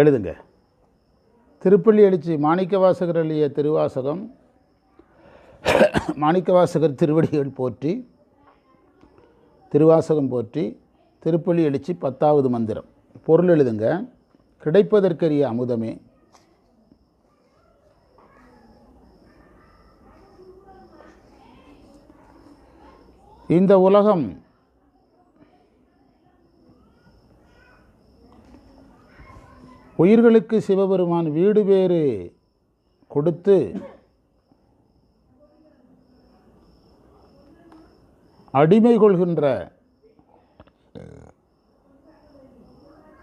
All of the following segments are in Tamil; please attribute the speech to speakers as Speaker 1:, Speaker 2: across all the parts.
Speaker 1: எழுதுங்க. திருப்பள்ளி எழுச்சி மாணிக்கவாசகர் எழுதிய திருவாசகம் மாணிக்கவாசகர் திருவடிகள் போற்றி திருவாசகம் போற்றி திருப்பள்ளி எழுச்சி பத்தாவது மந்திரம். பொருள் எழுதுங்க. கிடைப்பதற்கரிய அமுதமே. இந்த உலகம் உயிர்களுக்கு சிவபெருமான் வீடு பேறு கொடுத்து அடிமை கொள்கின்ற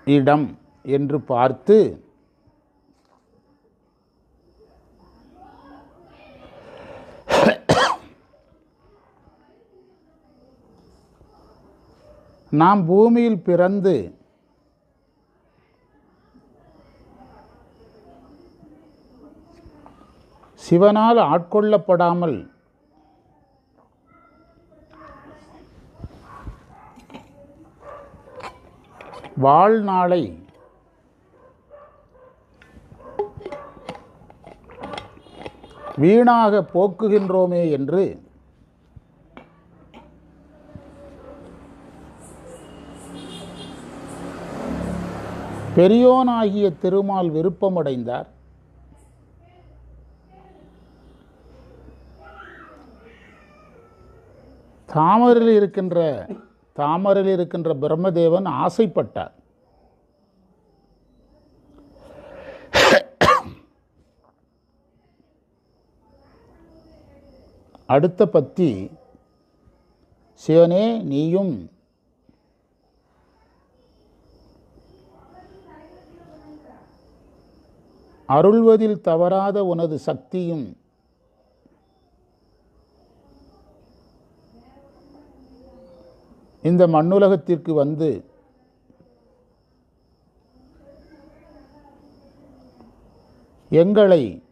Speaker 1: இடம் என்று பார்த்து நாம் பூமியில் பிறந்து சிவனால் ஆட்கொள்ளப்படாமல் வாழ்நாளை வீணாக போக்குகின்றோமே என்று பெரியோனாகிய திருமால் விருப்பமடைந்தார். தாமரில் இருக்கின்ற தாமரில் இருக்கின்ற பிரம்மதேவன் ஆசைப்பட்டார். அடுத்த பத்தி சிவனே நீயும் அருள்வதில் தவறாத உனது சக்தியும் இந்த மண்ணுலகத்திற்கு வந்து எங்களை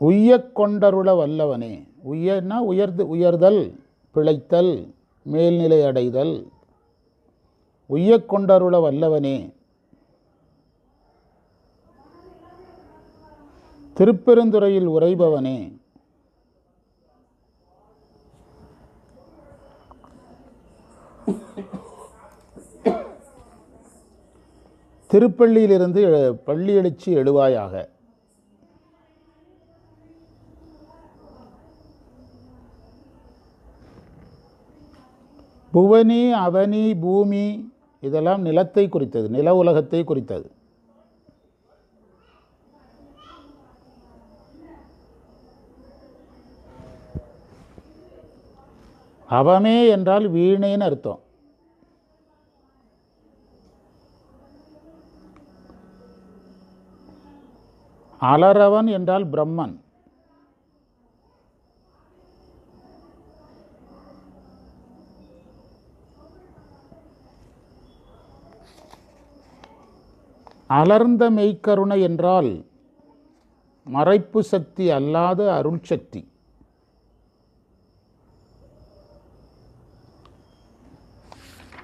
Speaker 1: உய்யக் கொண்டருள வல்லவனே. உய்யன்னா உயர்ந்து உயர்தல் பிழைத்தல் மேல்நிலை அடைதல். உய்யக் கொண்டருள வல்லவனே. திருப்பெருந்துறையில் உறைபவனே. திருப்பள்ளியிலிருந்து எ- பள்ளி எழுச்சி எழுவாயாக. புவனி அவனி பூமி இதெல்லாம் நிலத்தை குறித்தது நில உலகத்தை குறித்தது. அவமே என்றால் வீணேன்னு அர்த்தம். அலரவன் என்றால் பிரம்மன். அலர்ந்த மெய்க்கருணை என்றால் மறைப்பு சக்தி அல்லாத அருள் சக்தி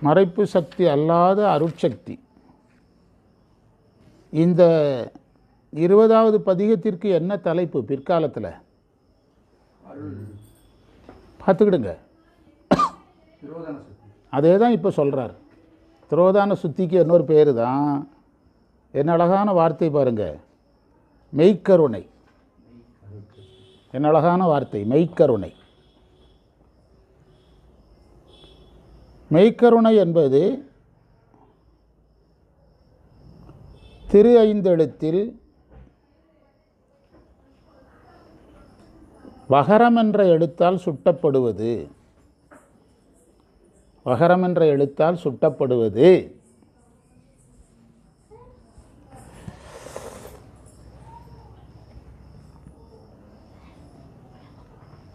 Speaker 1: மறைப்பு சக்தி அல்லாத அருட்சக்தி. இந்த இருபதாவது பதிகத்திற்கு என்ன தலைப்பு பிற்காலத்தில்? பார்த்துக்கிடுங்க. அதே தான் இப்போ சொல்கிறார் திரோதான சுத்திக்கு இன்னொரு பேர் தான் என்ன அழகான வார்த்தை பாருங்கள் மெய்க்கருணை. என்ன அழகான வார்த்தை. மெய்க்கருணை. மெய்க்கருணை என்பது திரு ஐந்தெழுத்தில் வகரம் என்ற எழுத்தால் சுட்டப்படுவது. வகரம் என்ற எழுத்தால் சுட்டப்படுவது.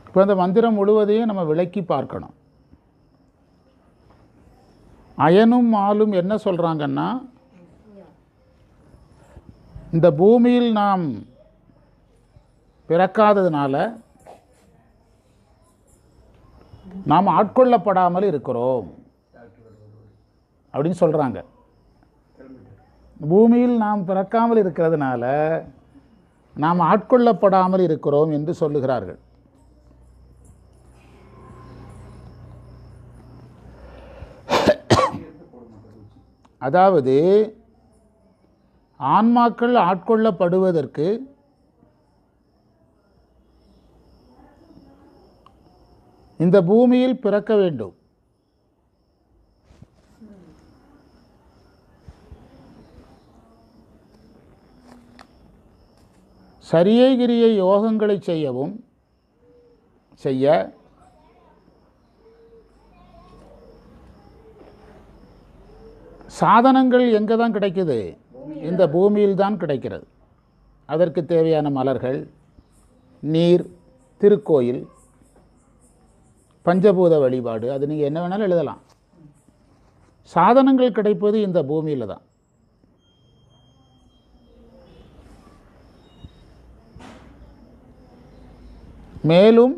Speaker 1: இப்போ அந்த மந்திரம் முழுவதையும் நம்ம விளக்கி பார்க்கணும். அயனும் ஆளும் என்ன சொல்கிறாங்கன்னா இந்த பூமியில் நாம் பிறக்காததுனால நாம் ஆட்கொள்ளப்படாமல் இருக்கிறோம் அப்படின்னு சொல்கிறாங்க பூமியில் நாம் பிறக்காமல் இருக்கிறதுனால நாம் ஆட்கொள்ளப்படாமல் இருக்கிறோம் என்று சொல்லுகிறார்கள். அதாவது ஆன்மாக்கள் ஆட்கொள்ளப்படுவதற்கு இந்த பூமியில் பிறக்க வேண்டும். சரியை கிரியை யோகங்களை செய்யவும் செய்ய சாதனங்கள் எங்கே தான் கிடைக்குது? இந்த பூமியில் தான் கிடைக்கிறது. அதற்கு தேவையான மலர்கள் நீர் திருக்கோயில் பஞ்சபூத வழிபாடு அது நீங்கள் என்ன வேணாலும் எழுதலாம். சாதனங்கள் கிடைப்பது இந்த பூமியில் தான். மேலும்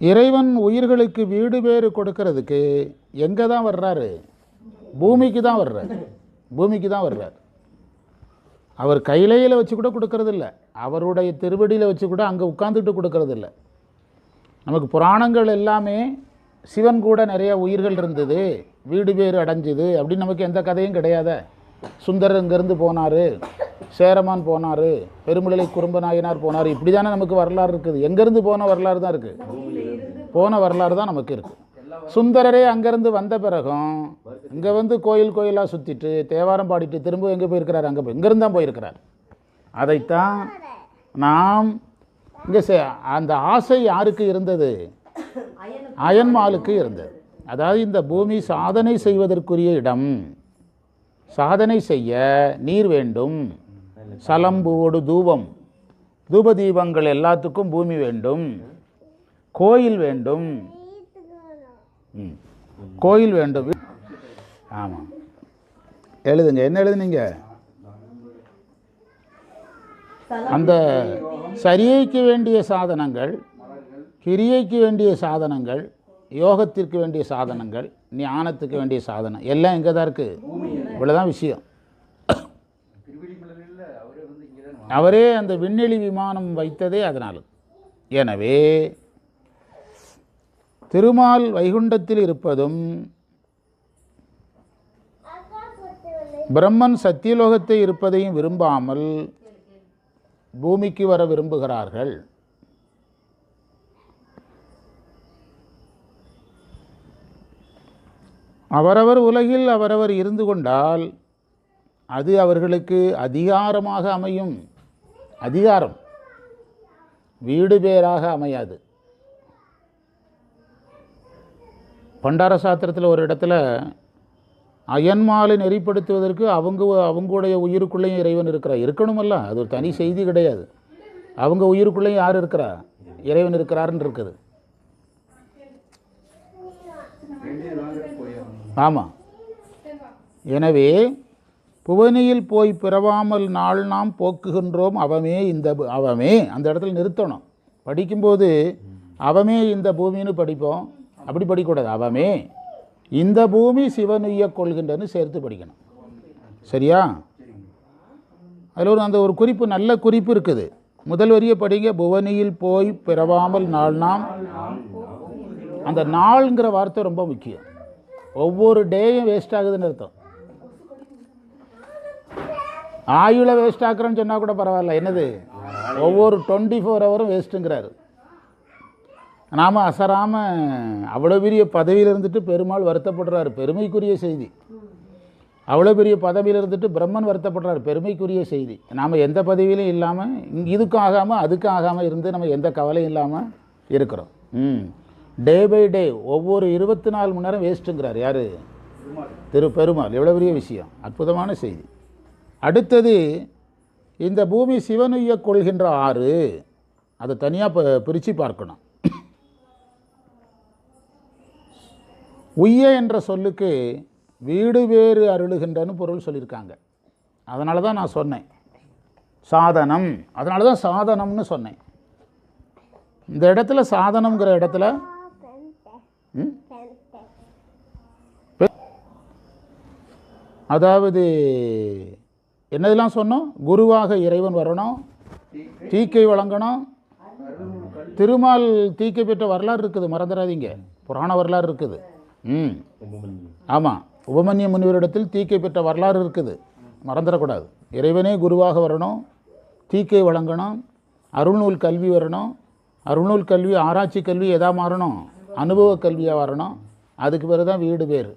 Speaker 1: இறைவன் உயிர்களுக்கு வீடு பேறு கொடுக்கறதுக்கு எங்கே தான் வர்றாரு? பூமிக்கு தான் வர்றாரு. பூமிக்கு தான் வர்றார். அவர் கையிலையில் வச்சு கூட கொடுக்கறதில்ல. அவருடைய திருவடியில் வச்சு கூட அங்கே உட்காந்துட்டு கொடுக்கறதில்ல. நமக்கு புராணங்கள் எல்லாமே சிவன் கூட நிறைய உயிர்கள் இருந்தது. வீடு பேறு அடைஞ்சுது அப்படின்னு நமக்கு எந்த கதையும் கிடையாத. சுந்தரர் இங்கேருந்து போனார். சேரமான் போனார். பெருமிழலை குறும்ப நாயனார் போனார். இப்படி தானே நமக்கு வரலாறு இருக்குது. எங்கேருந்து போன வரலாறு தான் இருக்குது போன வரலாறு தான் நமக்கு இருக்குது சுந்தரரே அங்கேருந்து வந்த பிறகும் இங்கே வந்து கோயில் கோயிலாக சுற்றிட்டு தேவாரம் பாடிட்டு திரும்ப எங்கே போயிருக்கிறார்? அங்கே போய் இங்கேருந்து தான் போயிருக்கிறார். அதைத்தான் நாம் இங்கே செ அந்த ஆசை யாருக்கு இருந்தது? அயன்மாலுக்கு இருந்தது. அதாவது இந்த பூமி சாதனை செய்வதற்குரிய இடம். சாதனை செய்ய நீர் வேண்டும். சலம்புவோடு தூபம். தூப தீபங்கள் எல்லாத்துக்கும் பூமி வேண்டும். கோயில் வேண்டும். ம். கோயில் வேண்டும். ஆமாம் எழுதுங்க. என்ன எழுதுனீங்க? அந்த சரியைக்கு வேண்டிய சாதனங்கள் கிரியைக்கு வேண்டிய சாதனங்கள் யோகத்திற்கு வேண்டிய சாதனங்கள் ஞானத்துக்கு வேண்டிய சாதனம் எல்லாம் எங்கே தான் இருக்குது இவ்வளோதான் விஷயம்.
Speaker 2: அவரே
Speaker 1: அந்த விண்ணெளி விமானம் வைத்ததே அதனால். எனவே திருமால் வைகுண்டத்தில் இருப்பதும் பிரம்மன் சத்தியலோகத்தை இருப்பதையும் விரும்பாமல் பூமிக்கு வர விரும்புகிறார்கள். அவரவர் உலகில் அவரவர் இருந்து கொண்டால் அது அவர்களுக்கு அதிகாரமாக அமையும். அதிகாரம். வீடு பேராக அமையாது. பண்டார சாத்திரத்தில் ஒரு இடத்துல அயன்மாலை நெறிப்படுத்துவதற்கு அவங்க அவங்களுடைய உயிருக்குள்ளேயும் இறைவன் இருக்கிறார். இருக்கணுமல்ல அது ஒரு தனி செய்தி கிடையாது. அவங்க உயிருக்குள்ளேயும் யார் இருக்கிறா? இறைவன் இருக்கிறாருன்னு இருக்குது. ஆமாம் எனவே புவனியில் போய் பிறவாமல் நாள் நாம் போக்குகின்றோம். அவமே இந்த அவமே அந்த இடத்துல நிறுத்தணும். படிக்கும்போது அவமே இந்த பூமின்னு படிப்போம். அப்படி படிக்கக்கூடாது. அவமே இந்த பூமி சிவனுய்ய கொள்கின்றன்னு சேர்த்து படிக்கணும். சரியா? அதில் ஒரு அந்த ஒரு குறிப்பு நல்ல குறிப்பு இருக்குது. முதல் வரியை படிங்க. புவனியில் போய் பிறவாமல் நாள் நாம். அந்த நாள்ங்கிற வார்த்தை ரொம்ப முக்கியம். ஒவ்வொரு டேயும் வேஸ்ட் ஆகுதுன்னு அர்த்தம். ஆயுளை வேஸ்ட் ஆக்குறேன்னு சொன்னால் கூட பரவாயில்ல. என்னது? ஒவ்வொரு டுவெண்ட்டி ஃபோர் ஹவரும் வேஸ்ட்டுங்கிறாரு நாம் அசராமல் அவ்வளோ பெரிய பதவியில் இருந்துட்டு பெருமாள் வருத்தப்படுறாரு. பெருமைக்குரிய செய்தி. அவ்வளோ பெரிய பதவியில் இருந்துட்டு பிரம்மன் வருத்தப்படுறாரு. பெருமைக்குரிய செய்தி. நாம் எந்த பதவியிலும் இல்லாமல் இதுக்கும் ஆகாமல் அதுக்கும் ஆகாமல் இருந்து நம்ம எந்த கவலையும் இல்லாமல் இருக்கிறோம். ம். டே பை டே ஒவ்வொரு இருபத்தி நாலு மணி நேரம் வேஸ்ட்டுங்கிறார். யார்? திரு பெருமாள். எவ்வளோ பெரிய விஷயம். அற்புதமான செய்தி. அடுத்தது இந்த பூமி சிவனுய்ய கொள்கின்ற ஆறு அதை தனியாக பிரித்து பார்க்கணும். உய்ய என்ற சொல்லுக்கு வீடு வேறு அருளுகின்றன்னு பொருள் சொல்லியிருக்காங்க. அதனால தான் நான் சொன்னேன். சாதனம். அதனால தான் சாதனம்னு சொன்னேன். இந்த இடத்துல சாதனம்ங்கிற இடத்துல ம்? அதாவது என்னதெல்லாம் சொன்னோம்? குருவாக இறைவன் வரணும். தீக்கை வழங்கணும். திருமால் தீக்கை பெற்ற வரலாறு இருக்குது. மறந்துடாதீங்க. புராண வரலாறு இருக்குது. ம். ஆமாம் உபமன்ய முனிவரிடத்தில் தீக்கை பெற்ற வரலாறு இருக்குது. மறந்துடக்கூடாது. இறைவனே குருவாக வரணும். தீக்கை வழங்கணும். அருள்நூல் கல்வி வரணும். அருள்நூல் கல்வி ஆராய்ச்சி கல்வி எதா மாறணும்? அனுபவ கல்வியாக வரணும். அதுக்கு பிறகு தான் வீடு பேர்.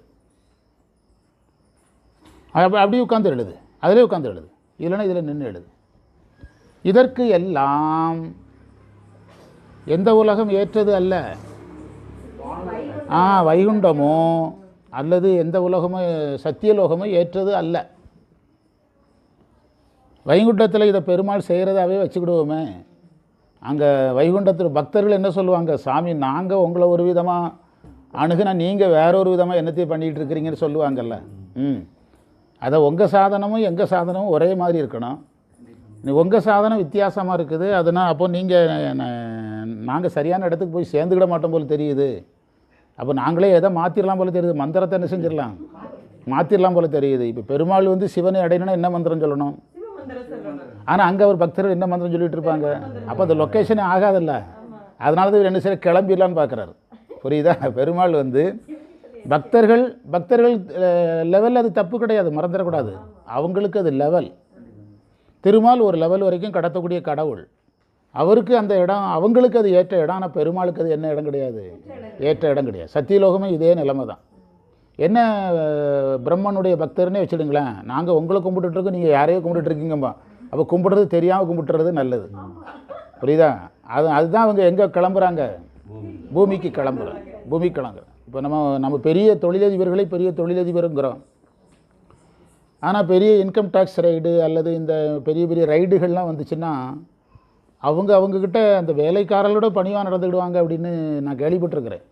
Speaker 1: அப்ப- அப்படியே உட்காந்து எழுது. அதிலே உட்காந்து எழுது. இல்லைன்னா இதில் நின்று எழுது. இதற்கு எல்லாம் எந்த உலகம் ஏற்றது அல்ல? ஆ வைகுண்டமோ அல்லது எந்த உலகமோ சத்தியலோகமோ ஏற்றது அல்ல. வைகுண்டத்தில் இதை பெருமாள் செய்கிறதாவே வச்சுக்கிடுவோமே. அங்கே வைகுண்டத்தில் பக்தர்கள் என்ன சொல்லுவாங்க? சாமி நாங்கள் உங்களை ஒரு விதமாக அணுகுனா நீங்கள் வேற ஒரு விதமாக என்னத்தையும் பண்ணிகிட்டு இருக்கிறீங்கன்னு சொல்லுவாங்கல்ல. ம். அதை உங்கள் சாதனமும் எங்கள் சாதனமும் ஒரே மாதிரி இருக்கணும். நீ உங்கள் சாதனம் வித்தியாசமாக இருக்குது. அதனால் அப்போ நீங்கள் நாங்கள் சரியான இடத்துக்கு போய் சேர்ந்துக்கிட மாட்டோம் போல் தெரியுது. அப்போ நாங்களே எதை மாற்றிடலாம் போல தெரியுது? மந்திரத்தை என்ன செஞ்சிடலாம்? மாற்றிடலாம் போல தெரியுது. இப்போ பெருமாள் வந்து சிவனை அடையணும்னா என்ன மந்திரம் சொல்லணும்? ஆனால் அங்கே ஒரு பக்தர்கள் என்ன மந்திரம் சொல்லிட்டு இருப்பாங்க? அப்போ அந்த லொக்கேஷனே ஆகாதல்ல. அதனால தான் என்ன செய்ய கிளம்பிடலான்னு பார்க்குறாரு புரியுதா? பெருமாள் வந்து பக்தர்கள் பக்தர்கள் லெவலில் அது தப்பு கிடையாது. மறந்துடக்கூடாது. அவங்களுக்கு அது லெவல் திருமால் ஒரு லெவல் வரைக்கும் கடத்தக்கூடிய கடவுள். அவருக்கு அந்த இடம் அவங்களுக்கு அது ஏற்ற இடம் ஆனால் பெருமாளுக்கு அது என்ன இடம் கிடையாது? ஏற்ற இடம் கிடையாது. சத்தியலோகமே இதே நிலைமை தான். என்ன பிரம்மனுடைய பக்தர்னே வச்சுடுங்களேன். நாங்கள் உங்களை கும்பிட்டுட்ருக்கோம் நீங்கள் யாரையோ கும்பிட்டுட்ருக்கீங்கம்மா அப்போ கும்பிட்றது தெரியாமல் கும்பிட்டுறது நல்லது. புரியுதா? அது அதுதான் அவங்க எங்கே கிளம்புறாங்க? பூமிக்கு கிளம்புறாங்க பூமிக்கு கிளம்புறாங்க இப்போ நம்ம நம்ம பெரிய தொழிலதிபர்களை பெரிய தொழிலதிபருங்கிறோம். ஆனால் பெரிய இன்கம் டேக்ஸ் ரைடு அல்லது இந்த பெரிய பெரிய ரைடுகள்லாம் வந்துச்சுன்னா அவங்க அவங்கக்கிட்ட அந்த வேலைக்காரர்களோட பணிவாக நடந்துக்கிடுவாங்க அப்படின்னு நான் கேள்விப்பட்டிருக்கிறேன்.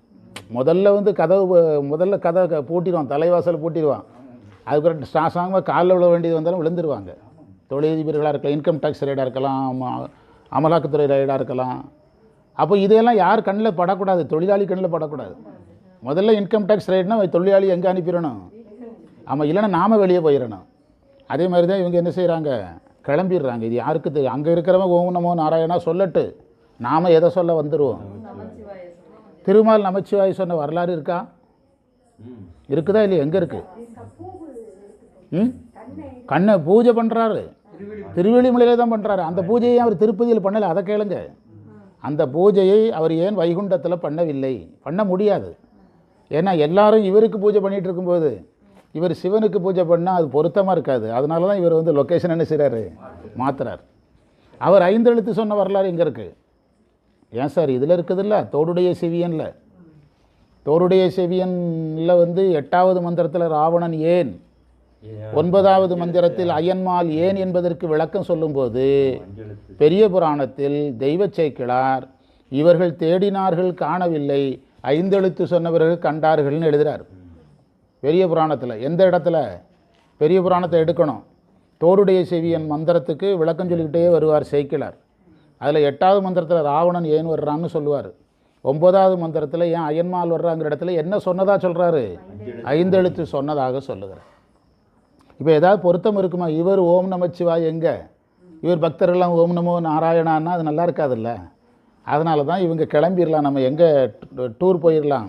Speaker 1: முதல்ல வந்து கதவு முதல்ல கதை பூட்டிடுவான் தலைவாசல் பூட்டிடுவான். அதுக்கப்புறம் ஸ்டாசாங்கமாக காலில் விழ வேண்டியது வந்தாலும் விழுந்துருவாங்க. தொழிலதிபர்களாக இருக்கலாம் இன்கம் டேக்ஸ் ரைடாக இருக்கலாம் அமலாக்கத்துறை ரைடாக இருக்கலாம். அப்போ இதையெல்லாம் யார் கண்ணில் படக்கூடாது? தொழிலாளி கண்ணில் படக்கூடாது. முதல்ல இன்கம் டேக்ஸ் ரைட்னா தொழிலாளி எங்கே அனுப்பிடணும்? ஆமாம் இல்லைன்னா நாம வெளியே போயிடணும். அதே மாதிரி தான் இவங்க என்ன செய்கிறாங்க கிளம்பிடுறாங்க. இது யாருக்கு தெரியும் அங்கே இருக்கிறவங்க ஓம் நமோ நாராயணா சொல்லட்டு. நாம் எதை சொல்ல வந்துடுவோம் திருமால் நமச்சிவாய் சொன்ன வரலாறு இருக்கா? இருக்குதா இல்லையா? எங்கே இருக்குது ம்? கண்ணை பூஜை பண்ணுறாரு திருவெளிமலையில தான் பண்ணுறாரு அந்த பூஜையை அவர் திருப்பதியில் பண்ணலை. அதை கேளுங்க. அந்த பூஜையை அவர் ஏன் வைகுண்டத்தில் பண்ணவில்லை? பண்ண முடியாது. ஏன்னா எல்லாரும் இவருக்கு பூஜை பண்ணிகிட்டு இருக்கும்போது இவர் சிவனுக்கு பூஜை பண்ணால் அது பொருத்தமாக இருக்காது. அதனால தான் இவர் வந்து லொக்கேஷன் என்ன செய்கிறாரு மாத்துறார். அவர் ஐந்தெழுத்து சொன்ன வரலாறு இங்கே இருக்குது ஏன் சார் இதில் இருக்குதுல்ல? தோடுடைய செவியன்ல. தோடுடைய செவியன்ல வந்து எட்டாவது மந்திரத்தில் ராவணன் ஏன்? ஒன்பதாவது மந்திரத்தில் அயன்மால் ஏன் என்பதற்கு விளக்கம் சொல்லும்போது பெரிய புராணத்தில் தெய்வச் சேக்கிழார் இவர்கள் தேடினார்கள் காணவில்லை. ஐந்தெழுத்து சொன்னவர்கள் கண்டார்கள்னு எழுதுறார். பெரிய புராணத்தில் எந்த இடத்துல? பெரிய புராணத்தை எடுக்கணும். தோருடைய செவியன் மந்திரத்துக்கு விளக்கம் சொல்லிக்கிட்டே வருவார் சேக்கிலார் அதில் எட்டாவது மந்திரத்தில் ராவணன் ஏன் வர்றான்னு சொல்லுவார். ஒன்பதாவது மந்திரத்தில் ஏன் அயன்மால் வர்றாங்கிற இடத்துல என்ன சொன்னதாக சொல்கிறாரு ஐந்தெழுத்து சொன்னதாக சொல்லுகிறார். இப்போ ஏதாவது பொருத்தம் இருக்குமா? இவர் ஓம் நமச்சிவா எங்கே? இவர் பக்தர்கள்லாம் ஓம் நமோ நாராயணான்னா அது நல்லா இருக்காதுல்ல? அதனால தான் இவங்க கிளம்பிடலாம் நம்ம எங்கே டூர் போயிடலாம்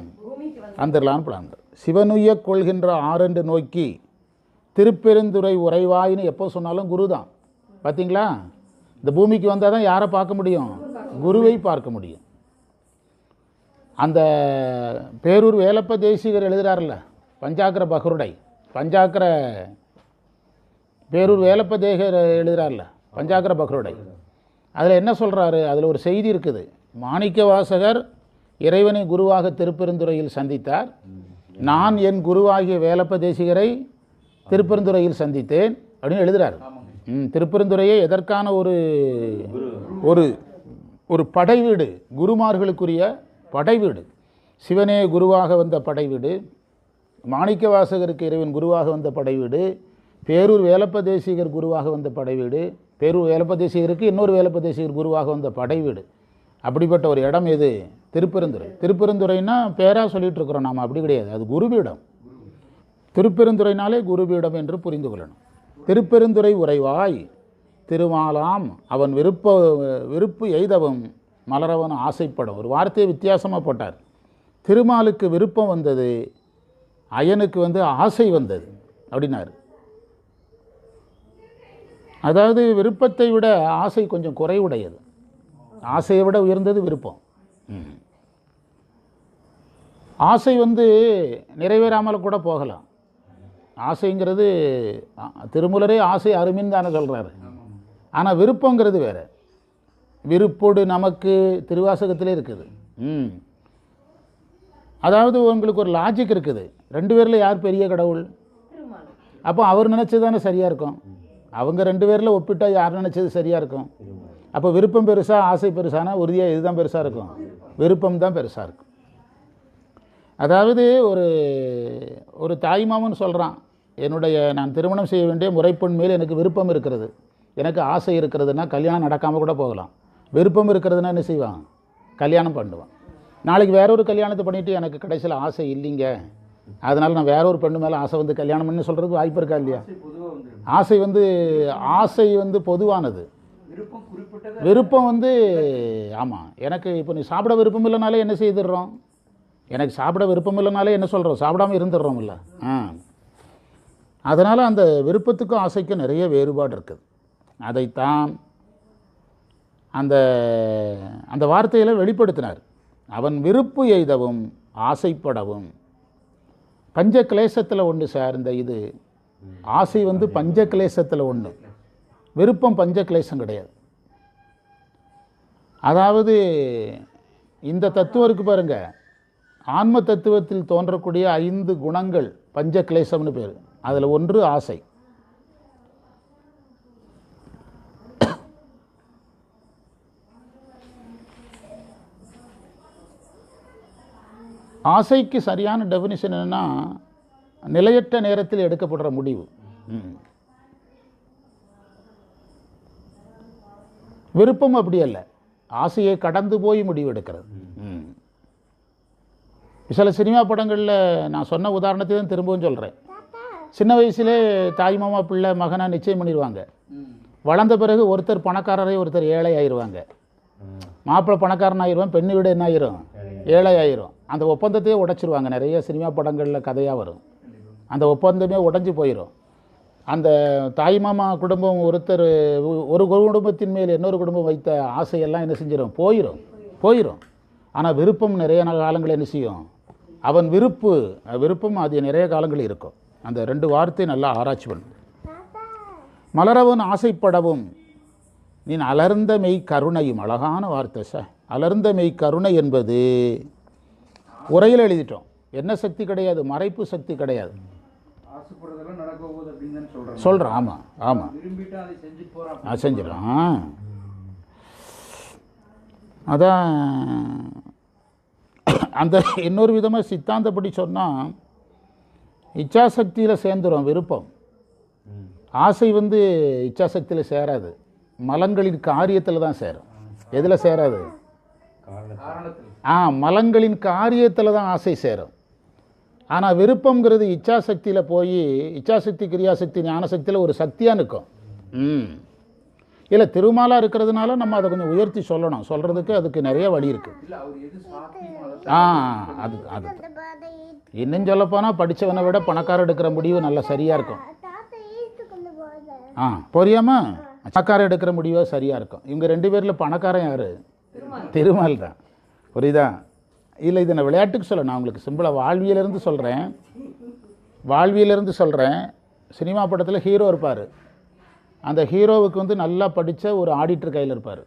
Speaker 1: வந்துடலான்னு பிளான் சிவனுய கொள்கின்ற ஆறென்று நோக்கி திருப்பெருந்துறை உறைவாயின்னு எப்போ சொன்னாலும் குரு தான் பார்த்தீங்களா இந்த பூமிக்கு வந்தால் தான் யாரை பார்க்க முடியும்? குருவை பார்க்க முடியும். அந்த பேரூர் வேலப்ப தேசிகர் எழுதுறாருல்ல பஞ்சாக்கர பகருடை. பஞ்சாக்கர பேரூர் வேலப்ப தேகர் எழுதுகிறார்ல பஞ்சாக்கர பகருடை. அதில் என்ன சொல்கிறாரு அதில் ஒரு செய்தி இருக்குது. மாணிக்க வாசகர் இறைவனை குருவாக திருப்பெருந்துறையில் சந்தித்தார். நான் என் குருவாகிய வேலப்ப தேசிகரை திருப்பெருந்துறையில் சந்தித்தேன் அப்படின்னு எழுதுறாரு. திருப்பெருந்துறையே எதற்கான ஒரு ஒரு ஒரு படை வீடு குருமார்களுக்குரிய படை வீடு சிவனே குருவாக வந்த படை வீடு மாணிக்க வாசகருக்கு இறைவன் குருவாக வந்த படை வீடு பேரூர் வேலப்ப தேசிகர் குருவாக வந்த படை வீடு பேரூர் வேலப்ப தேசிகருக்கு இன்னொரு வேலப்ப தேசிகர் குருவாக வந்த படை வீடு அப்படிப்பட்ட ஒரு இடம் எது? திருப்பெருந்துறை. திருப்பெருந்துறைன்னா பேராக சொல்லிட்டு இருக்கிறோம் நாம் அப்படி கிடையாது. அது குருபீடம். திருப்பெருந்துறைனாலே குருபீடம் என்று புரிந்து கொள்ளணும். திருப்பெருந்துறை உறைவாய் திருமாலாம் அவன் விருப்ப விருப்பு எய்தவும் மலரவன் ஆசைப்படும் ஒரு வார்த்தையை வித்தியாசமாக போட்டார். திருமாலுக்கு விருப்பம் வந்தது அயனுக்கு வந்து ஆசை வந்தது அப்படின்னார். அதாவது விருப்பத்தை விட ஆசை கொஞ்சம் குறைவுடையது. ஆசையை விட உயர்ந்தது விருப்பம். ம். ஆசை வந்து நிறைவேறாமல் கூட போகலாம். ஆசைங்கிறது திருமூலரே ஆசை அருமின்னு தானே சொல்கிறாரு ஆனால் விருப்பங்கிறது வேறு. விருப்போடு நமக்கு திருவாசகத்திலே இருக்குது. ம். அதாவது உங்களுக்கு ஒரு லாஜிக் இருக்குது. ரெண்டு பேரில் யார் பெரிய கடவுள்? அப்போ அவர் நினச்சது தானே சரியாக இருக்கும். அவங்க ரெண்டு பேரில் ஒப்பிட்டால் யார் நினச்சது சரியாக இருக்கும்? அப்போ விருப்பம் பெருசாக ஆசை பெருசானா உறுதியாக இதுதான் பெருசாக இருக்கும்? விருப்பம் தான் பெருசாக இருக்கும். அதாவது ஒரு ஒரு தாய்மாமன் சொல்கிறான் என்னுடைய நான் திருமணம் செய்ய வேண்டிய முறைப்பெண் மேல் எனக்கு விருப்பம் இருக்கிறது. எனக்கு ஆசை இருக்கிறதுனா கல்யாணம் நடக்காமல் கூட போகலாம். விருப்பம் இருக்கிறதுனா என்ன செய்வான்? கல்யாணம் பண்ணுவான். நாளைக்கு வேற ஒரு கல்யாணத்தை பண்ணிவிட்டு எனக்கு கடைசியில் ஆசை இல்லைங்க. அதனால் நான் வேற ஒரு பெண்ணு மேலே ஆசை வந்து கல்யாணம் பண்ணி சொல்கிறதுக்கு வாய்ப்பு இருக்கா இல்லையா?
Speaker 2: ஆசை
Speaker 1: வந்து ஆசை வந்து பொதுவானது. விருப்பம் வந்து ஆமாம் எனக்கு இப்போ நீ சாப்பிட விருப்பம் இல்லைனாலே என்ன செய்துடுறோம்? எனக்கு சாப்பிட விருப்பம் இல்லைனாலே என்ன சொல்கிறோம் சாப்பிடாம இருந்துடுறோம்ல ஆ. அதனால் அந்த விருப்பத்துக்கும் ஆசைக்கும் நிறைய வேறுபாடு இருக்குது. அதைத்தான் அந்த அந்த வார்த்தையில் வெளிப்படுத்தினார். அவன் விருப்பு எய்தவும் ஆசைப்படவும் பஞ்ச கிளேசத்தில் ஒன்று சார் இந்த இது. ஆசை வந்து பஞ்ச கிளேசத்தில் ஒன்று விருப்பம் பஞ்ச கிளேசம் கிடையாது. அதாவது இந்த தத்துவம் இருக்கு பாருங்கள் ஆன்ம தத்துவத்தில் தோன்றக்கூடிய ஐந்து குணங்கள் பஞ்ச கிளேசம்னு பேர். அதில் ஒன்று ஆசை. ஆசைக்கு சரியான டெஃபினிஷன் என்னென்னா நிலையற்ற நேரத்தில் எடுக்கப்படுற முடிவு. விருப்பம் அப்படி அல்ல. ஆசையை கடந்து போய் முடிவு எடுக்கிறது சில சினிமா படங்களில் நான் சொன்ன உதாரணத்தை தான் திரும்பவும் சொல்கிறேன் சின்ன வயசுலே தாய் மாமா பிள்ளை மகனாக நிச்சயம் பண்ணிடுவாங்க வளர்ந்த பிறகு ஒருத்தர் பணக்காரரை ஒருத்தர் ஏழை ஆயிடுவாங்க மாப்பிள்ளை பணக்காரன் ஆயிடுவான் பெண்ணு வீடு என்ன ஆயிரும்? ஏழை ஆயிரும். அந்த ஒப்பந்தத்தையே உடைச்சிருவாங்க. நிறைய சினிமா படங்களில் கதையாக வரும். அந்த ஒப்பந்தமே உடஞ்சி போயிடும் அந்த தாய் மாமா குடும்பம் ஒருத்தர் ஒரு குடும்பத்தின் மேல் இன்னொரு குடும்பம் வைத்த ஆசையெல்லாம் என்ன செஞ்சிடும் போயிடும் போயிடும் ஆனால் விருப்பம் நிறைய காலங்கள் என்ன செய்யும்? அவன் விருப்பு விருப்பம் அது நிறைய காலங்கள் இருக்கும். அந்த ரெண்டு வார்த்தை நல்லா ஆராய்ச்சி பண்ணும் மலரவன் ஆசைப்படவும் நீ அலர்ந்த மெய் கருணையும் அழகான வார்த்தை சார் அலர்ந்த மெய் கருணை என்பது உரையில் எழுதிட்டோம். என்ன சக்தி கிடையாது? மறைப்பு சக்தி கிடையாது. சொல்கிறேன் ஆமாம் ஆமாம் செஞ்சிடலாம். அதான் அந்த இன்னொரு விதமாக சித்தாந்தப்படி சொன்னால் இச்சாசக்தியில் சேர்ந்துரும் விருப்பம். ஆசை வந்து இச்சாசக்தியில் சேராது. மலங்களின் காரியத்தில் தான் சேரும். எதில் சேராது? ஆ மலங்களின் காரியத்தில் தான் ஆசை சேரும். ஆனால் விருப்பங்கிறது இச்சாசக்தியில் போய் இச்சாசக்தி கிரியாசக்தி ஞானசக்தியில் ஒரு சக்தியாக நிற்கும். ம். இல்லை திருமாலாக இருக்கிறதுனால நம்ம அதை கொஞ்சம் உயர்த்தி சொல்லணும். சொல்கிறதுக்கு அதுக்கு நிறைய வழி இருக்குது
Speaker 2: இல்ல அவர் எது சாத்தியமோ அதை
Speaker 1: ஆ அது அது. இன்னும் சொல்லப்போனால் படித்தவனை விட பணக்காரர் எடுக்கிற முடிவு நல்லா சரியாக இருக்கும். ஆ புரியாம பணக்காரர் எடுக்கிற முடிவு சரியாக இருக்கும். இவங்க ரெண்டு பேரில் பணக்காரன் யார்? திருமால். தான். புரியுதா? இல்லை இதை நான் விளையாட்டுக்கு சொல்ல நான் உங்களுக்கு சிம்பிளாக வாழ்வியலிருந்து சொல்கிறேன் வாழ்வியலிருந்து சொல்கிறேன் சினிமா படத்தில் ஹீரோ இருப்பார். அந்த ஹீரோவுக்கு வந்து நல்லா படித்த ஒரு ஆடிட்டர் கையில் இருப்பார்.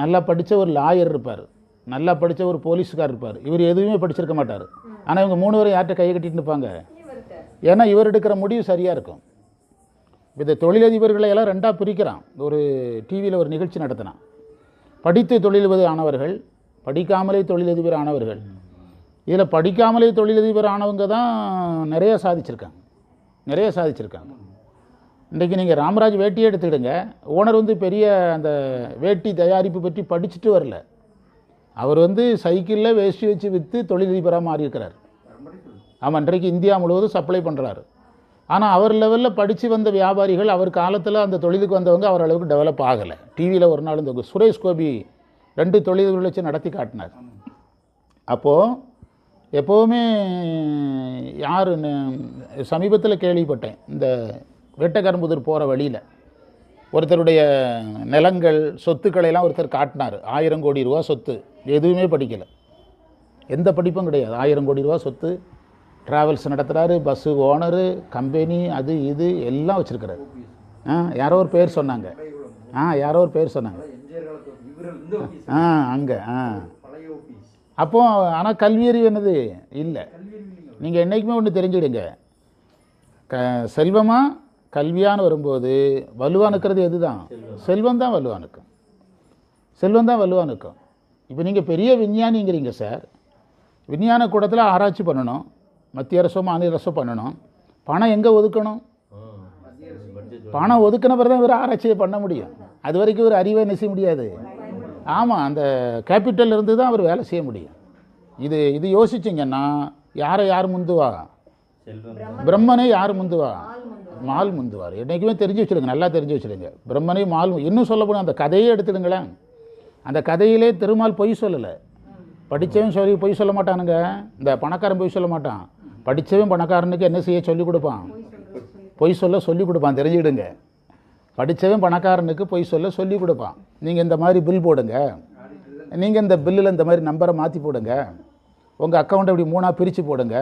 Speaker 1: நல்லா படித்த ஒரு லாயர் இருப்பார். நல்லா படித்த ஒரு போலீஸ்கார் இருப்பார். இவர் எதுவுமே படிச்சிருக்க மாட்டார். ஆனால் இவங்க மூணு பேரும் யார்கிட்ட கையை கட்டிட்டு நிற்பாங்க ஏன்னா இவர் எடுக்கிற முடிவு சரியாக இருக்கும். இந்த தொழிலதிபர்களை எல்லாம் ரெண்டாக பிரிக்கிறான். ஒரு டிவியில் ஒரு நிகழ்ச்சி நடத்தினான். படித்து தொழிலதிபர் ஆனவர்கள் படிக்காமலே தொழிலதிபர் ஆனவர்கள். இதில் படிக்காமலே தொழிலதிபர் ஆனவங்க தான் நிறைய சாதிச்சிருக்காங்க. நிறைய சாதிச்சிருக்காங்க. இன்றைக்கி நீங்கள் ராமராஜ் வேட்டியே எடுத்துக்கிடுங்க. ஓனர் வந்து பெரிய அந்த வேட்டி தயாரிப்பு பற்றி படிச்சுட்டு வரல. அவர் வந்து சைக்கிளில் வேஷ்டி வச்சு விற்று தொழிலதிபராக மாறி இருக்கிறார் ஆமாம் இன்றைக்கு இந்தியா முழுவதும் சப்ளை பண்ணுறாரு ஆனால் அவர் லெவலில் படித்து வந்த வியாபாரிகள் அவர் காலத்தில் அந்த தொழிலுக்கு வந்தவங்க அவர் அளவுக்கு டெவலப் ஆகலை. டிவியில் ஒரு நாள் இந்த சுரேஷ் கோபி ரெண்டு தொழில்கள் வச்சு நடத்தி காட்டினார். அப்போது எப்போவுமே யார் சமீபத்தில் கேள்விப்பட்டேன். இந்த வேட்டக்கரும்புதூர் போகிற வழியில் ஒருத்தருடைய நிலங்கள் சொத்துக்களை எல்லாம் ஒருத்தர் காட்டினார். ஆயிரம் கோடி ரூபா சொத்து. எதுவுமே படிக்கலை. எந்த படிப்பும் கிடையாது. ஆயிரம் கோடி ரூபா சொத்து. ட்ராவல்ஸ் நடத்துகிறாரு பஸ்ஸு ஓனரு கம்பெனி அது இது எல்லாம் வச்சுருக்கிறாரு. ஆ யாரோ ஒரு பேர் சொன்னாங்க. ஆ யாரோ ஒரு பேர் சொன்னாங்க. ஆ அங்கே ஆ. அப்போ ஆனால் கல்வியறிவு என்னது? இல்லை. நீங்கள் என்றைக்குமே ஒன்று தெரிஞ்சுடுங்க. க செல்வமாக கல்வியான்னு வரும்போது வலுவானுக்கிறது எதுதான்? செல்வம். தான் வலுவானுக்கும். செல்வம் தான் வலுவானுக்கும். இப்போ நீங்கள் பெரிய விஞ்ஞானிங்கிறீங்க சார். விஞ்ஞான கூடத்தில் ஆராய்ச்சி பண்ணணும். மத்திய அரசோ மாநில அரசோ பண்ணணும். பணம் எங்கே ஒதுக்கணும்? பணம் ஒதுக்கின பிறகு தான் ஒரு ஆராய்ச்சியை பண்ண முடியும். அது வரைக்கும் ஒரு அறிவை என்ன செய்ய முடியாது. ஆமாம் அந்த கேபிட்டல் இருந்து தான் அவர் வேலை செய்ய முடியும். இது இது யோசிச்சிங்கன்னா யாரை யார் முந்துவா? பிரம்மனை யார் முந்துவா? மால் முந்துவார். என்றைக்குமே தெரிஞ்சு வச்சுடுங்க நல்லா தெரிஞ்சு வச்சுடுங்க பிரம்மனையும் மால் இன்னும் சொல்ல போனால் அந்த கதையே எடுத்துடுங்களேன். அந்த கதையிலே திருமால் பொய் சொல்லலை. படித்தவன் சொல்லி பொய் சொல்ல மாட்டானுங்க. இந்த பணக்காரன் பொய் சொல்ல மாட்டான். படித்தவன் பணக்காரனுக்கு என்ன செய்ய சொல்லிக் கொடுப்பான்? பொய் சொல்ல சொல்லிக் கொடுப்பான். தெரிஞ்சுக்கிடுங்க. படித்தவன் பணக்காரனுக்கு பொய் சொல்ல சொல்லிக் கொடுப்பான். நீங்கள் இந்த மாதிரி பில் போடுங்க. நீங்கள் இந்த பில்லில் இந்த மாதிரி நம்பரை மாற்றி போடுங்க. உங்கள் அக்கௌண்ட்டை இப்படி மூணாக பிரித்து போடுங்க.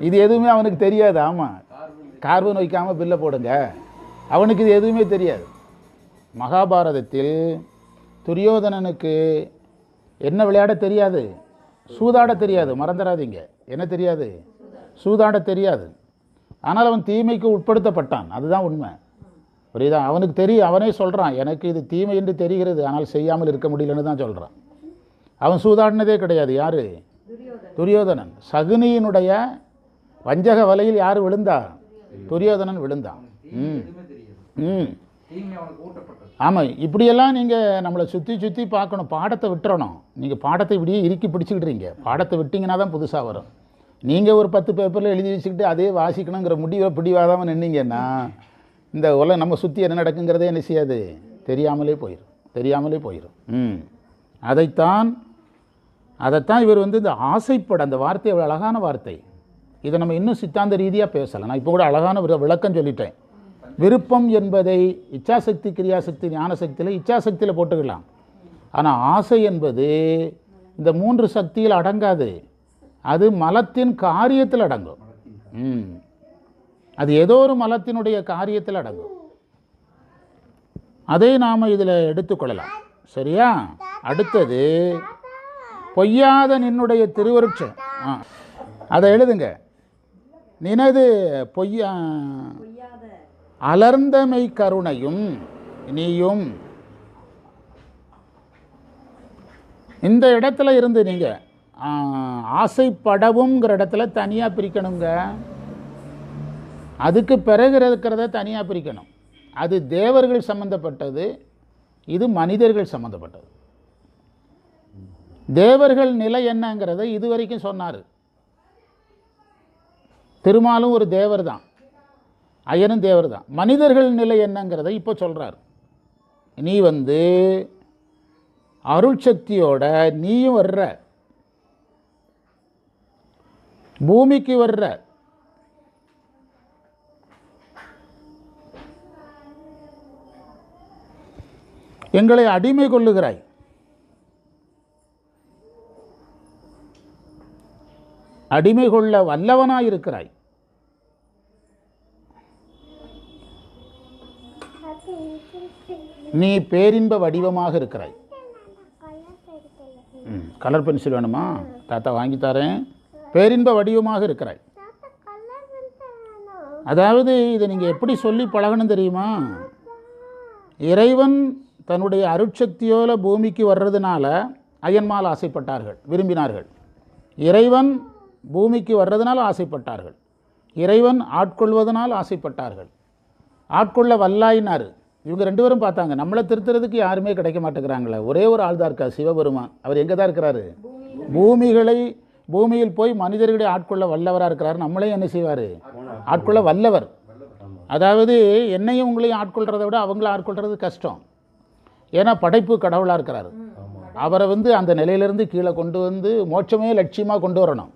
Speaker 1: இது எதுவுமே அவனுக்கு தெரியாது. ஆமாம் கார்பன் வைக்காமல் பில்லை போடுங்க. அவனுக்கு இது எதுவுமே தெரியாது. மகாபாரதத்தில் துரியோதனனுக்கு என்ன விளையாட தெரியாது? சூதாட தெரியாது. மறந்துடாதீங்க. என்ன தெரியாது? சூதாட தெரியாது. ஆனால் அவன் தீமைக்கு உட்படுத்தப்பட்டான். அதுதான் உண்மை. புரியுதா? அவனுக்கு தெரியும் அவனே சொல்கிறான் எனக்கு இது தீமை என்று தெரிகிறது. ஆனால் செய்யாமல் இருக்க முடியலன்னு தான் சொல்கிறான் அவன் சூதாடினதே கிடையாது. யார்? துரியோதனன். சகுனியினுடைய வஞ்சக வலையில் யார் விழுந்தா? துரியோதனன் விழுந்தான். ம் ம். ஆமாம் இப்படியெல்லாம் நீங்கள் நம்மளை சுற்றி சுற்றி பார்க்கணும். பாடத்தை விட்டுறணும். நீங்கள் பாடத்தை இப்படியே இறுக்கி பிடிச்சிக்கிட்டுறீங்க பாடத்தை விட்டிங்கன்னா தான் புதுசாக வரும். நீங்கள் ஒரு பத்து பேப்பரில் எழுதி வச்சுக்கிட்டு அதே வாசிக்கணுங்கிற முடிவை பிடிவாதாமல் நின்னீங்கன்னா இந்த உலகம் நம்ம சுற்றி என்ன நடக்குங்கிறதே என்ன செய்யாது? தெரியாமலே போயிடும் தெரியாமலே போயிடும் ம். அதைத்தான் அதைத்தான் இவர் வந்து இந்த ஆசைப்பட அந்த வார்த்தை அவ்வளோ அழகான வார்த்தை. இதை நம்ம இன்னும் சித்தாந்த ரீதியாக பேசலை. நான் இப்போ கூட அழகான ஒரு விளக்கம் சொல்லிட்டேன். விருப்பம் என்பதை இச்சாசக்தி கிரியாசக்தி ஞானசக்தியில் இச்சாசக்தியில் போட்டுக்கலாம். ஆனால் ஆசை என்பது இந்த மூன்று சக்தியில் அடங்காது. அது மலத்தின் காரியத்தில் அடங்கும். ம். அது ஏதோ ஒரு மலத்தினுடைய காரியத்தில் அடங்கும். அதை நாம் இதில் எடுத்துக்கொள்ளலாம் சரியா? அடுத்தது பொய்யாத நின்னுடைய திருவருட்சம். ஆ. அதை எழுதுங்க. நினது பொய்யா? அலர்ந்தமை கருணையும் நீயும். இந்த இடத்துல இருந்து நீங்கள் ஆசைப்படவுங்கிற இடத்துல தனியாக பிரிக்கணுங்க. அதுக்கு பிறகு இருக்கிறத தனியாக பிரிக்கணும். அது தேவர்கள் சம்பந்தப்பட்டது இது மனிதர்கள் சம்பந்தப்பட்டது. தேவர்கள் நிலை என்னங்கிறத இது வரைக்கும் சொன்னார். திருமாலும் ஒரு தேவர் தான். ஐயனும் தேவர் தான். மனிதர்கள் நிலை என்னங்கிறத இப்போ சொல்கிறார் நீ வந்து அருள் சக்தியோட நீயும் வர்ற. பூமிக்கு வர்ற. எங்களை அடிமை கொள்ளுகிறாய். அடிமை கொள்ள வல்லவனாயிருக்கிறாய். நீ பேரின்ப வடிவமாக இருக்கிறாய். ம் கலர் பென்சில் வேணுமா? தாத்தா வாங்கி தரேன். பேரின்ப வடிவமாக இருக்கிறாய். அதாவது இதை நீங்கள் எப்படி சொல்லி பழகணும் தெரியுமா? இறைவன் தன்னுடைய அருட்சக்தியோல பூமிக்கு வர்றதுனால அயன்மால் ஆசைப்பட்டார்கள் விரும்பினார்கள். இறைவன் பூமிக்கு வர்றதுனால ஆசைப்பட்டார்கள். இறைவன் ஆட்கொள்வதனால் ஆசைப்பட்டார்கள். ஆட்கொள்ள வல்லாயினார். இவங்க ரெண்டு பேரும் பார்த்தாங்க. நம்மளை திருத்துறதுக்கு யாருமே கிடைக்க மாட்டேங்கிறாங்களே. ஒரே ஒரு ஆள் தான் இருக்கா சிவபெருமான். அவர் எங்கே தான் இருக்கிறாரு? பூமிகளை பூமியில் போய் மனிதர்களை ஆட்கொள்ள வல்லவராக இருக்கிறார். நம்மளே என்ன செய்வார்? ஆட்கொள்ள வல்லவர். அதாவது என்னையும் உங்களையும் ஆட்கொள்றதை விட அவங்கள ஆட்கொள்றது கஷ்டம். ஏன்னா படைப்பு கடவுளாக இருக்கிறாரு. அவரை வந்து அந்த நிலையிலிருந்து கீழே கொண்டு வந்து மோட்சமே லட்சியமாக கொண்டு வரணும்.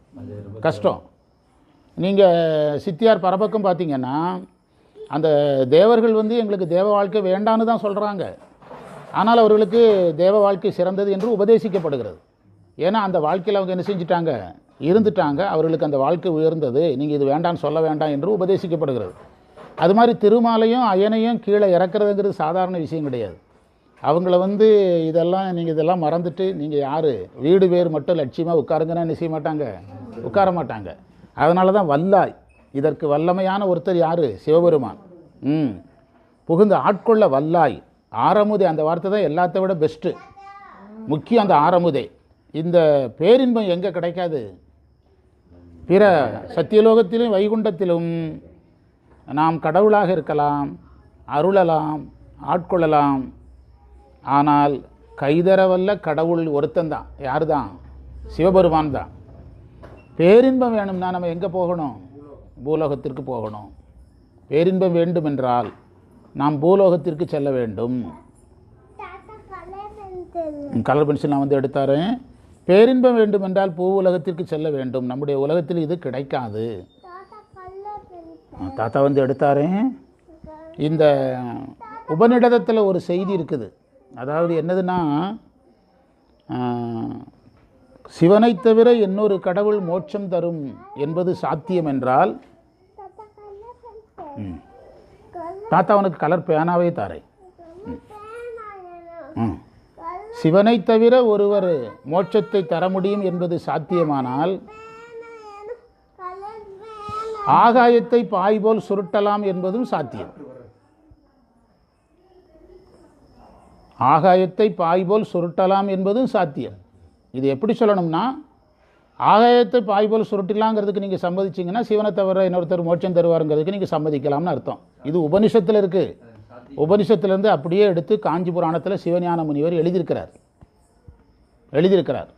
Speaker 1: கஷ்டம். நீங்கள் சித்தியார் பரபக்கம் பார்த்தீங்கன்னா அந்த தேவர்கள் வந்து எங்களுக்கு தேவ வாழ்க்கை வேண்டான்னு தான் சொல்கிறாங்க ஆனால் அவர்களுக்கு தேவ வாழ்க்கை சிறந்தது என்று உபதேசிக்கப்படுகிறது. ஏன்னா அந்த வாழ்க்கையில் அவங்க என்ன செஞ்சிட்டாங்க? இருந்துட்டாங்க. அவர்களுக்கு அந்த வாழ்க்கை உயர்ந்தது. நீங்கள் இது வேண்டான்னு சொல்ல வேண்டாம் என்று உபதேசிக்கப்படுகிறது. அது மாதிரி திருமாலையும் அயனையும் கீழே இறக்குறதுங்கிறது சாதாரண விஷயம் கிடையாது. அவங்கள வந்து இதெல்லாம் நீங்கள் இதெல்லாம் மறந்துட்டு நீங்கள் யார்? வீடு பேர் மட்டும் லட்சியமாக உட்காருங்கன்னா என்ன செய்ய மாட்டாங்க? உட்கார மாட்டாங்க. அதனால தான் வல்லாய். இதற்கு வல்லமையான ஒருத்தர் யார்? சிவபெருமான். ம். புகுந்த ஆட்கொள்ள வல்லாய். ஆரமுதே அந்த வார்த்தை தான் எல்லாத்த விட பெஸ்ட்டு முக்கியம் அந்த ஆரமுதே. இந்த பேரின்பம் எங்கே கிடைக்காது? பிற சத்தியலோகத்திலும் வைகுண்டத்திலும் நாம் கடவுளாக இருக்கலாம் அருளலாம் ஆட்கொள்ளலாம் ஆனால் கைதரவல்ல கடவுள் ஒருத்தந்தான் யார் தான் சிவபெருமான் தான். பேரின்பம் வேணும்னா நம்ம எங்கே போகணும்? பூலோகத்திற்கு போகணும். பேரின்பம் வேண்டும் என்றால் நாம் பூலோகத்திற்கு செல்ல வேண்டும். கலர் பென்சில் நான் வந்து எடுத்தாரேன். பேரின்பம் வேண்டும் என்றால் பூ உலகத்திற்கு செல்ல வேண்டும். நம்முடைய உலகத்தில் இது கிடைக்காது. தாத்தா வந்து எடுத்தாரேன். இந்த உபநிடதத்தில் ஒரு செய்தி இருக்குது. அதாவது என்னதுன்னா சிவனை தவிர இன்னொரு கடவுள் மோட்சம் தரும் என்பது சாத்தியம் என்றால் ம். தாத்தா உனக்கு கலர் பேனாவே தாரே சிவனை தவிர ஒருவர் மோட்சத்தை தர முடியும் என்பது சாத்தியமானால் ஆகாயத்தை பாய் போல் சுருட்டலாம் என்பதும் சாத்தியம். ஆகாயத்தை பாய் போல் சுருட்டலாம் என்பதும் சாத்தியம். இது எப்படி சொல்லணும்னா ஆகாயத்தை பாய் போல் நீங்கள் சம்மதிச்சிங்கன்னா சிவனை தவிர இன்னொருத்தர் மோட்சம் தருவாருங்கிறதுக்கு நீங்கள் சம்மதிக்கலாம்னு அர்த்தம். இது உபனிஷத்தில் இருக்குது உபனிஷத்துலேருந்து அப்படியே எடுத்து காஞ்சி புராணத்தில் சிவஞான முனிவர் எழுதியிருக்கிறார். எழுதியிருக்கிறார்.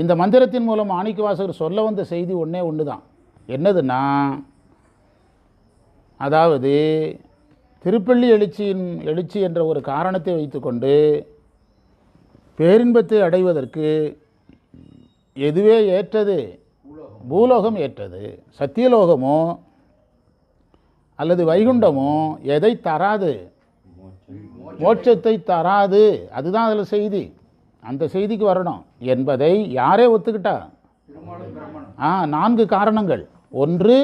Speaker 1: இந்த மந்திரத்தின் மூலம் மாணிக்கவாசகர் சொல்ல வந்த செய்தி ஒன்றே ஒன்று தான் என்னதுன்னா அதாவது திருப்பள்ளி எழுச்சியின் எழுச்சி என்ற ஒரு காரணத்தை வைத்துக்கொண்டு பேரின்பத்தை அடைவதற்கு எதுவே ஏற்றது? பூலோகம் ஏற்றது. சத்தியலோகமோ அல்லது வைகுண்டமோ எதை தராது? மோட்சத்தை தராது. அதுதான் அதில் செய்தி. அந்த செய்திக்கு வரணும். என்பதை யாரே ஒத்துக்கிட்டா? ஆ நான்கு காரணங்கள். ஒன்று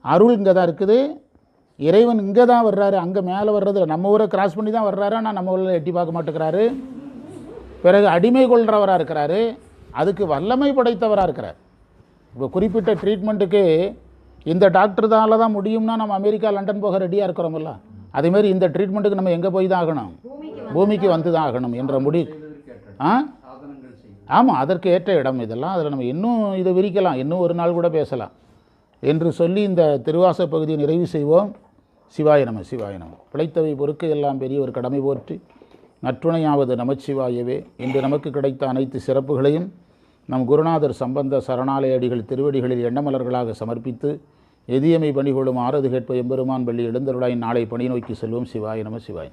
Speaker 1: அருள் இங்கே தான் இருக்குது. இறைவன் இங்கே தான் வர்றாரு அங்கே மேலே வர்றது நம்ம ஊரை கிராஸ் பண்ணி தான் வர்றாரு ஆனால் நம்ம ஊரில் எட்டி பார்க்க மாட்டேங்கிறாரு. பிறகு அடிமை கொள்றவராக இருக்கிறாரு. அதுக்கு வல்லமை படைத்தவராக இருக்கிறார். இப்போ குறிப்பிட்ட ட்ரீட்மெண்ட்டுக்கு இந்த டாக்டர் தான் முடியும்னா நம்ம அமெரிக்கா லண்டன் போக ரெடியாக இருக்கிறோம்ல. அதேமாரி இந்த ட்ரீட்மெண்ட்டுக்கு நம்ம எங்கே போய் தான் ஆகணும்? பூமிக்கு வந்து தான் ஆகணும் என்ற முடி ஆ? ஆமாம் அதற்கு ஏற்ற இடம் இதெல்லாம். அதில் நம்ம இன்னும் இதை விரிக்கலாம். இன்னும் ஒரு நாள் கூட பேசலாம். என்று சொல்லி இந்த திருவாச பகுதியை நிறைவு செய்வோம். சிவாய நம சிவாய நம. பிழைத்தவை பொறுக்க எல்லாம் பெரிய ஒரு கடமை போற்றி நற்றுணையாவது நமச்சிவாயவே. இன்று நமக்கு கிடைத்த அனைத்து சிறப்புகளையும் நம் குருநாதர் சம்பந்த சரணாலயடிகள் திருவடிகளில் எண்ணமலர்களாக சமர்ப்பித்து எதியமை பணிகொள்ளும் ஆறது கேட்ப எம்பெருமான் பள்ளி எழுந்தருளாய் நாளை பணி நோக்கி செல்வோம். சிவாய நம சிவாய